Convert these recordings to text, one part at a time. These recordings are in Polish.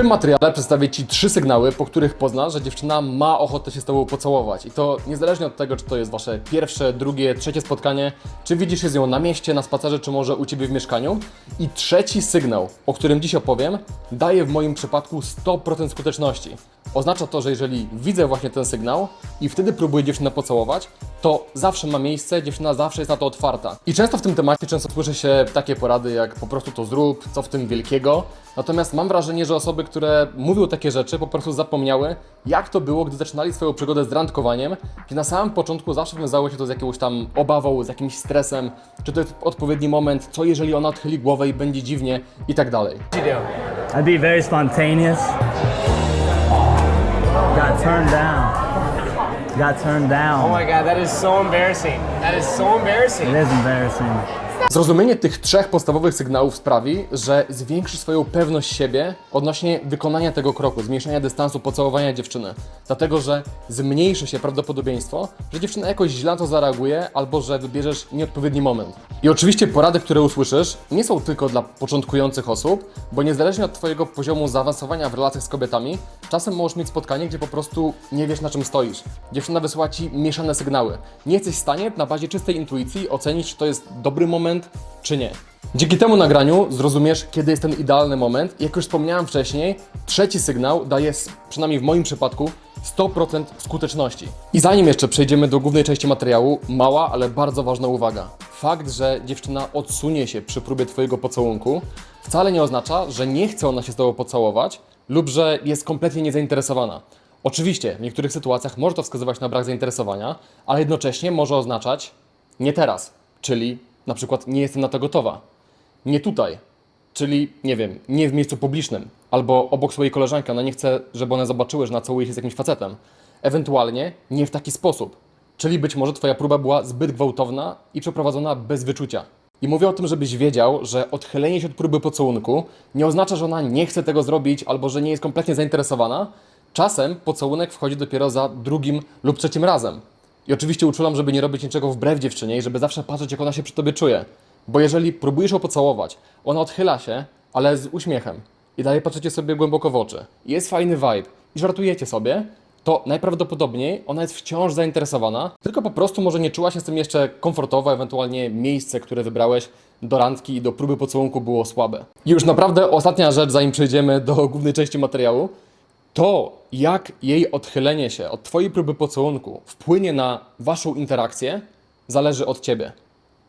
tym materiale przedstawię Ci trzy sygnały, po których poznasz, że dziewczyna ma ochotę się z Tobą pocałować. I to niezależnie od tego, czy to jest Wasze pierwsze, drugie, trzecie spotkanie, czy widzisz się z nią na mieście, na spacerze, czy może u Ciebie w mieszkaniu. I trzeci sygnał, o którym dziś opowiem, daje w moim przypadku 100% skuteczności. Oznacza to, że jeżeli widzę właśnie ten sygnał i wtedy próbuję dziewczynę pocałować, to zawsze ma miejsce, dziewczyna zawsze jest na to otwarta. I często w tym temacie często słyszy się takie porady jak po prostu to zrób, co w tym wielkiego. Natomiast mam wrażenie, że osoby, które mówią takie rzeczy, po prostu zapomniały, jak to było, gdy zaczynali swoją przygodę z randkowaniem, gdzie na samym początku zawsze wiązało się to z jakąś tam obawą, z jakimś stresem, czy to jest odpowiedni moment, co jeżeli ona odchyli głowę i będzie dziwnie i tak dalej. I'd be very spontaneous. Got turned down. Got turned down. Oh my god, that is so embarrassing. That is so embarrassing. It is embarrassing. Zrozumienie tych trzech podstawowych sygnałów sprawi, że zwiększysz swoją pewność siebie odnośnie wykonania tego kroku, zmniejszenia dystansu, pocałowania dziewczyny. Dlatego, że zmniejszy się prawdopodobieństwo, że dziewczyna jakoś źle na to zareaguje albo że wybierzesz nieodpowiedni moment. I oczywiście porady, które usłyszysz, nie są tylko dla początkujących osób, bo niezależnie od Twojego poziomu zaawansowania w relacjach z kobietami, czasem możesz mieć spotkanie, gdzie po prostu nie wiesz na czym stoisz. Dziewczyna wysyła Ci mieszane sygnały. Nie jesteś w stanie na bazie czystej intuicji ocenić, czy to jest dobry moment, czy nie. Dzięki temu nagraniu zrozumiesz, kiedy jest ten idealny moment. Jak już wspomniałem wcześniej, trzeci sygnał daje, przynajmniej w moim przypadku, 100% skuteczności. I zanim jeszcze przejdziemy do głównej części materiału, mała, ale bardzo ważna uwaga. Fakt, że dziewczyna odsunie się przy próbie Twojego pocałunku, wcale nie oznacza, że nie chce ona się z Tobą pocałować lub że jest kompletnie niezainteresowana. Oczywiście, w niektórych sytuacjach może to wskazywać na brak zainteresowania, ale jednocześnie może oznaczać nie teraz, czyli na przykład nie jestem na to gotowa. Nie tutaj, czyli nie wiem, nie w miejscu publicznym, albo obok swojej koleżanki, ona nie chce, żeby one zobaczyły, że nacałuje się z jakimś facetem. Ewentualnie nie w taki sposób, czyli być może Twoja próba była zbyt gwałtowna i przeprowadzona bez wyczucia. I mówię o tym, żebyś wiedział, że odchylenie się od próby pocałunku nie oznacza, że ona nie chce tego zrobić albo że nie jest kompletnie zainteresowana. Czasem pocałunek wchodzi dopiero za drugim lub trzecim razem. I oczywiście uczulam, żeby nie robić niczego wbrew dziewczynie i żeby zawsze patrzeć, jak ona się przy tobie czuje. Bo jeżeli próbujesz ją pocałować, ona odchyla się, ale z uśmiechem i dalej patrzycie sobie głęboko w oczy. Jest fajny vibe i żartujecie sobie, to najprawdopodobniej ona jest wciąż zainteresowana, tylko po prostu może nie czuła się z tym jeszcze komfortowo, ewentualnie miejsce, które wybrałeś do randki i do próby pocałunku było słabe. I już naprawdę ostatnia rzecz, zanim przejdziemy do głównej części materiału, to, jak jej odchylenie się od Twojej próby pocałunku wpłynie na Waszą interakcję, zależy od Ciebie.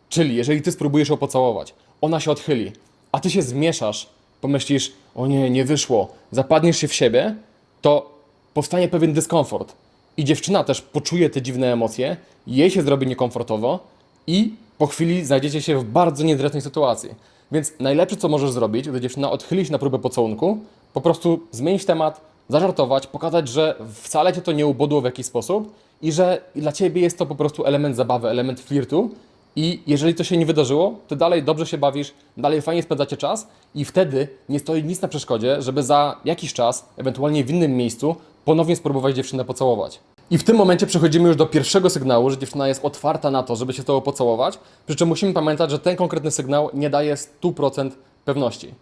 Czyli jeżeli Ty spróbujesz ją pocałować, ona się odchyli, a Ty się zmieszasz, pomyślisz, o nie, nie wyszło, zapadniesz się w siebie, to powstanie pewien dyskomfort. I dziewczyna też poczuje te dziwne emocje, jej się zrobi niekomfortowo i po chwili znajdziecie się w bardzo niezręcznej sytuacji. Więc najlepsze, co możesz zrobić, gdy dziewczyna odchyli się na próbę pocałunku, po prostu zmienić temat, zażartować, pokazać, że wcale cię to nie ubodło w jakiś sposób i że dla ciebie jest to po prostu element zabawy, element flirtu. I jeżeli to się nie wydarzyło, to dalej dobrze się bawisz, dalej fajnie spędzacie czas i wtedy nie stoi nic na przeszkodzie, żeby za jakiś czas, ewentualnie w innym miejscu, ponownie spróbować dziewczynę pocałować. I w tym momencie przechodzimy już do pierwszego sygnału, że dziewczyna jest otwarta na to, żeby się z tobą pocałować. Przy czym musimy pamiętać, że ten konkretny sygnał nie daje 100% pewności.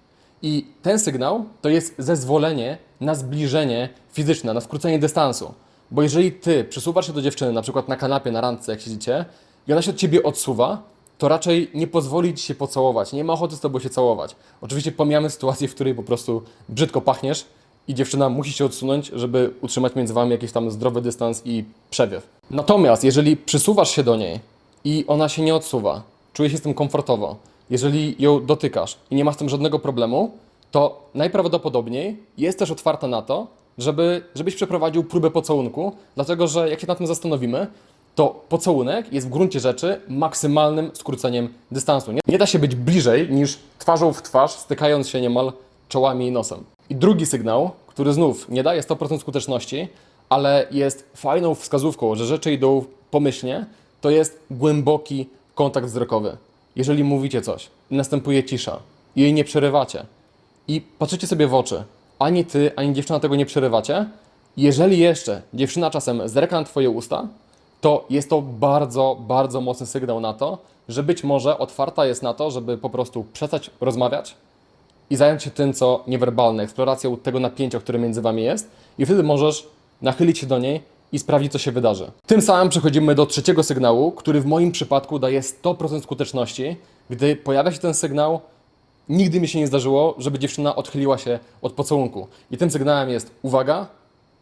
I ten sygnał to jest zezwolenie na zbliżenie fizyczne, na skrócenie dystansu. Bo jeżeli ty przesuwasz się do dziewczyny, na przykład na kanapie, na randce, jak siedzicie, i ona się od ciebie odsuwa, to raczej nie pozwoli ci się pocałować. Nie ma ochoty z tobą się całować. Oczywiście pomijamy sytuację, w której po prostu brzydko pachniesz i dziewczyna musi się odsunąć, żeby utrzymać między wami jakiś tam zdrowy dystans i przewiew. Natomiast jeżeli przysuwasz się do niej i ona się nie odsuwa, czuje się z tym komfortowo, jeżeli ją dotykasz i nie ma z tym żadnego problemu, to najprawdopodobniej jest też otwarta na to, żeby, żebyś przeprowadził próbę pocałunku, dlatego że jak się nad tym zastanowimy, to pocałunek jest w gruncie rzeczy maksymalnym skróceniem dystansu. Nie, nie da się być bliżej niż twarzą w twarz, stykając się niemal czołami i nosem. I drugi sygnał, który znów nie daje 100% skuteczności, ale jest fajną wskazówką, że rzeczy idą pomyślnie, to jest głęboki kontakt wzrokowy. Jeżeli mówicie coś następuje cisza, jej nie przerywacie, i patrzycie sobie w oczy, ani ty, ani dziewczyna tego nie przerywacie, jeżeli jeszcze dziewczyna czasem zerka na twoje usta, to jest to bardzo, bardzo mocny sygnał na to, że być może otwarta jest na to, żeby po prostu przestać rozmawiać i zająć się tym, co niewerbalne, eksploracją tego napięcia, które między wami jest, i wtedy możesz nachylić się do niej i sprawdzić, co się wydarzy. Tym samym przechodzimy do trzeciego sygnału, który w moim przypadku daje 100% skuteczności. Gdy pojawia się ten sygnał, nigdy mi się nie zdarzyło, żeby dziewczyna odchyliła się od pocałunku. I tym sygnałem jest uwaga,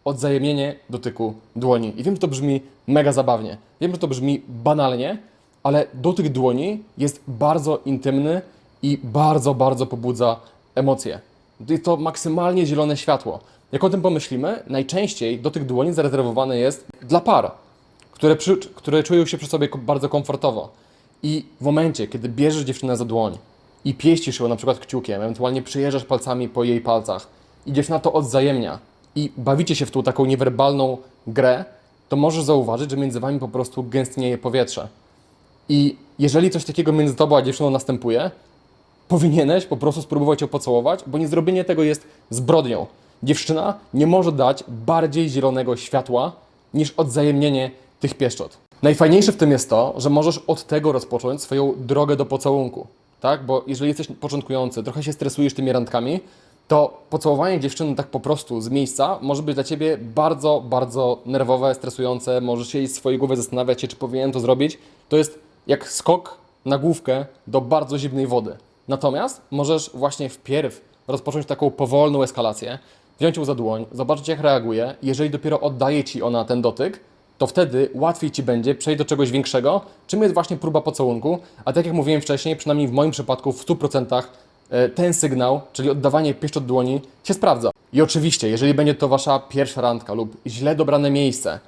odzajemnienie dotyku dłoni. I wiem, że to brzmi mega zabawnie. Wiem, że to brzmi banalnie, ale dotyk dłoni jest bardzo intymny i bardzo, bardzo pobudza emocje. Jest to maksymalnie zielone światło. Jak o tym pomyślimy, najczęściej dotyk dłoni zarezerwowany jest dla par, które, przy, które czują się przy sobie bardzo komfortowo. I w momencie, kiedy bierzesz dziewczynę za dłoń i pieścisz ją na przykład kciukiem, ewentualnie przyjeżdżasz palcami po jej palcach i dziewczyna to odzajemnia i bawicie się w tą taką niewerbalną grę, to możesz zauważyć, że między wami po prostu gęstnieje powietrze. I jeżeli coś takiego między tobą a dziewczyną następuje, powinieneś po prostu spróbować ją pocałować, bo niezrobienie tego jest zbrodnią. Dziewczyna nie może dać bardziej zielonego światła niż odzajemnienie tych pieszczot. Najfajniejsze w tym jest to, że możesz od tego rozpocząć swoją drogę do pocałunku. Tak? Bo jeżeli jesteś początkujący, trochę się stresujesz tymi randkami, to pocałowanie dziewczyny tak po prostu z miejsca może być dla ciebie bardzo, bardzo nerwowe, stresujące. Możesz się w swojej głowie zastanawiać się, czy powinienem to zrobić. To jest jak skok na główkę do bardzo zimnej wody. Natomiast możesz właśnie wpierw rozpocząć taką powolną eskalację, wziąć ją za dłoń, zobaczyć jak reaguje. Jeżeli dopiero oddaje ci ona ten dotyk, to wtedy łatwiej ci będzie przejść do czegoś większego, czym jest właśnie próba pocałunku. A tak jak mówiłem wcześniej, przynajmniej w moim przypadku w 100% e, ten sygnał, czyli oddawanie pieszczot dłoni, się sprawdza. I oczywiście, jeżeli będzie to wasza pierwsza randka lub źle dobrane miejsce,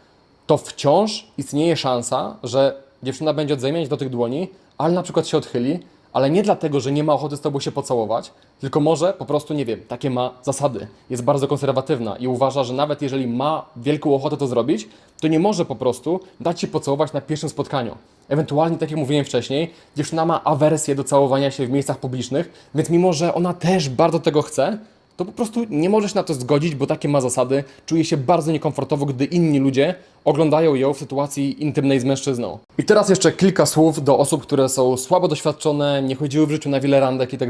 to wciąż istnieje szansa, że dziewczyna będzie odzajmiać do tych dłoni, ale na przykład się odchyli, ale nie dlatego, że nie ma ochoty z tobą się pocałować, tylko może po prostu, nie wiem, takie ma zasady. Jest bardzo konserwatywna i uważa, że nawet jeżeli ma wielką ochotę to zrobić, to nie może po prostu dać się pocałować na pierwszym spotkaniu. Ewentualnie, tak jak mówiłem wcześniej, dziewczyna ma awersję do całowania się w miejscach publicznych, więc mimo, że ona też bardzo tego chce, to po prostu nie możesz na to zgodzić, bo takie ma zasady. Czuje się bardzo niekomfortowo, gdy inni ludzie oglądają ją w sytuacji intymnej z mężczyzną. I teraz jeszcze kilka słów do osób, które są słabo doświadczone, nie chodziły w życiu na wiele randek i tak.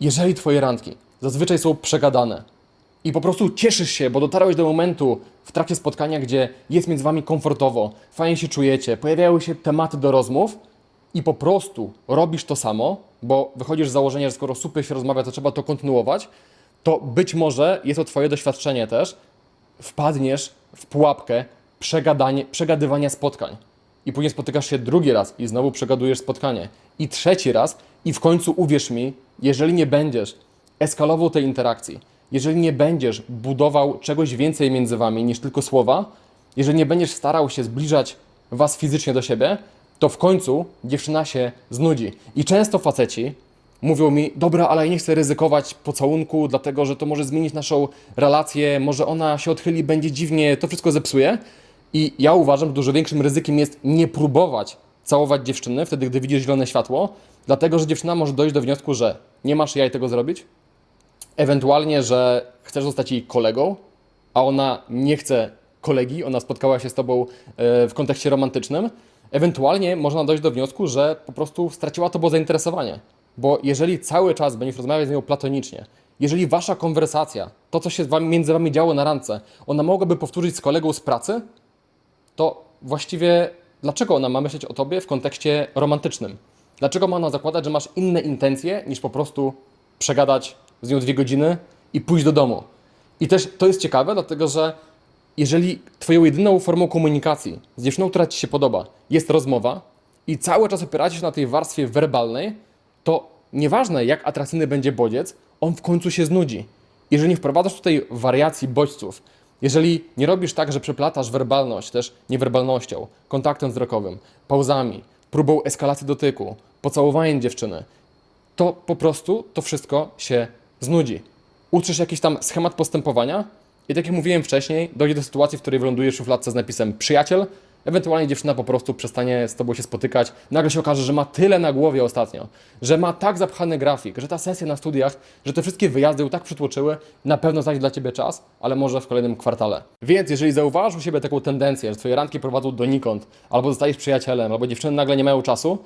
Jeżeli twoje randki zazwyczaj są przegadane i po prostu cieszysz się, bo dotarłeś do momentu w trakcie spotkania, gdzie jest między wami komfortowo, fajnie się czujecie, pojawiają się tematy do rozmów, i po prostu robisz to samo, bo wychodzisz z założenia, że skoro super się rozmawia, to trzeba to kontynuować, to być może jest to Twoje doświadczenie też, wpadniesz w pułapkę przegadanie, przegadywania spotkań. I później spotykasz się drugi raz i znowu przegadujesz spotkanie. I trzeci raz, i w końcu uwierz mi, jeżeli nie będziesz eskalował tej interakcji, jeżeli nie będziesz budował czegoś więcej między wami niż tylko słowa, jeżeli nie będziesz starał się zbliżać was fizycznie do siebie, to w końcu dziewczyna się znudzi. I często faceci mówią mi, dobra, ale ja nie chcę ryzykować pocałunku, dlatego że to może zmienić naszą relację, może ona się odchyli, będzie dziwnie, to wszystko zepsuje. I ja uważam, że dużo większym ryzykiem jest nie próbować całować dziewczyny wtedy, gdy widzisz zielone światło, dlatego że dziewczyna może dojść do wniosku, że nie masz jaj tego zrobić, ewentualnie, że chcesz zostać jej kolegą, a ona nie chce kolegi, ona spotkała się z tobą e, w kontekście romantycznym, ewentualnie można dojść do wniosku, że po prostu straciła tobą zainteresowanie. Bo jeżeli cały czas będziesz rozmawiać z nią platonicznie, jeżeli wasza konwersacja, to co się między wami działo na randce, ona mogłaby powtórzyć z kolegą z pracy, to właściwie dlaczego ona ma myśleć o tobie w kontekście romantycznym? Dlaczego ma ona zakładać, że masz inne intencje niż po prostu przegadać z nią dwie godziny i pójść do domu? I też to jest ciekawe, dlatego że jeżeli twoją jedyną formą komunikacji z dziewczyną, która ci się podoba, jest rozmowa i cały czas opieracie się na tej warstwie werbalnej, to nieważne jak atrakcyjny będzie bodziec, on w końcu się znudzi. Jeżeli nie wprowadzasz tutaj wariacji bodźców, jeżeli nie robisz tak, że przeplatasz werbalność też niewerbalnością, kontaktem wzrokowym, pauzami, próbą eskalacji dotyku, pocałowaniem dziewczyny, to po prostu to wszystko się znudzi. Utrzesz jakiś tam schemat postępowania i tak jak mówiłem wcześniej, dojdzie do sytuacji, w której wylądujesz w szufladce z napisem przyjaciel, ewentualnie dziewczyna po prostu przestanie z tobą się spotykać. Nagle się okaże, że ma tyle na głowie ostatnio, że ma tak zapchany grafik, że ta sesja na studiach, że te wszystkie wyjazdy ją tak przytłoczyły, na pewno znajdzie dla ciebie czas, ale może w kolejnym kwartale. Więc jeżeli zauważysz u siebie taką tendencję, że twoje randki prowadzą donikąd, albo zostajesz przyjacielem, albo dziewczyny nagle nie mają czasu,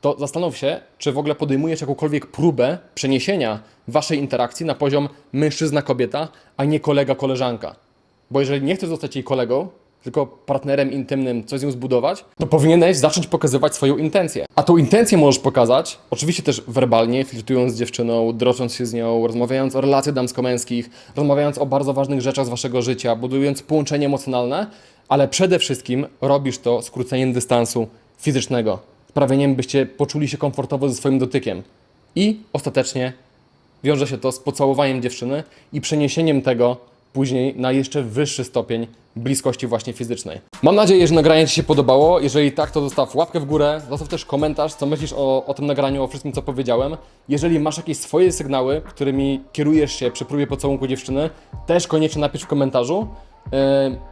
to zastanów się, czy w ogóle podejmujesz jakąkolwiek próbę przeniesienia waszej interakcji na poziom mężczyzna-kobieta, a nie kolega-koleżanka. Bo jeżeli nie chcesz zostać jej kolegą, tylko partnerem intymnym, coś z nią zbudować, to powinieneś zacząć pokazywać swoją intencję. A tą intencję możesz pokazać, oczywiście też werbalnie, flirtując z dziewczyną, drocząc się z nią, rozmawiając o relacjach damsko-męskich, rozmawiając o bardzo ważnych rzeczach z waszego życia, budując połączenie emocjonalne, ale przede wszystkim robisz to skróceniem dystansu fizycznego, sprawieniem, byście poczuli się komfortowo ze swoim dotykiem. I ostatecznie wiąże się to z pocałowaniem dziewczyny i przeniesieniem tego później na jeszcze wyższy stopień bliskości właśnie fizycznej. Mam nadzieję, że nagranie Ci się podobało. Jeżeli tak, to zostaw łapkę w górę, zostaw też komentarz, co myślisz o, o tym nagraniu, o wszystkim, co powiedziałem. Jeżeli masz jakieś swoje sygnały, którymi kierujesz się przy próbie pocałunku dziewczyny, też koniecznie napisz w komentarzu. Yy,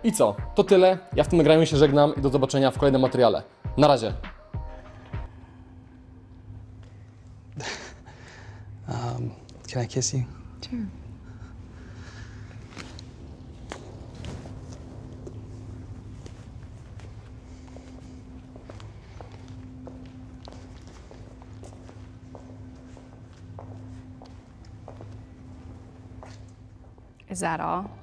I co? To tyle. Ja w tym nagraniu się żegnam i do zobaczenia w kolejnym materiale. Na razie. Can I kiss you? Sure. Is that all?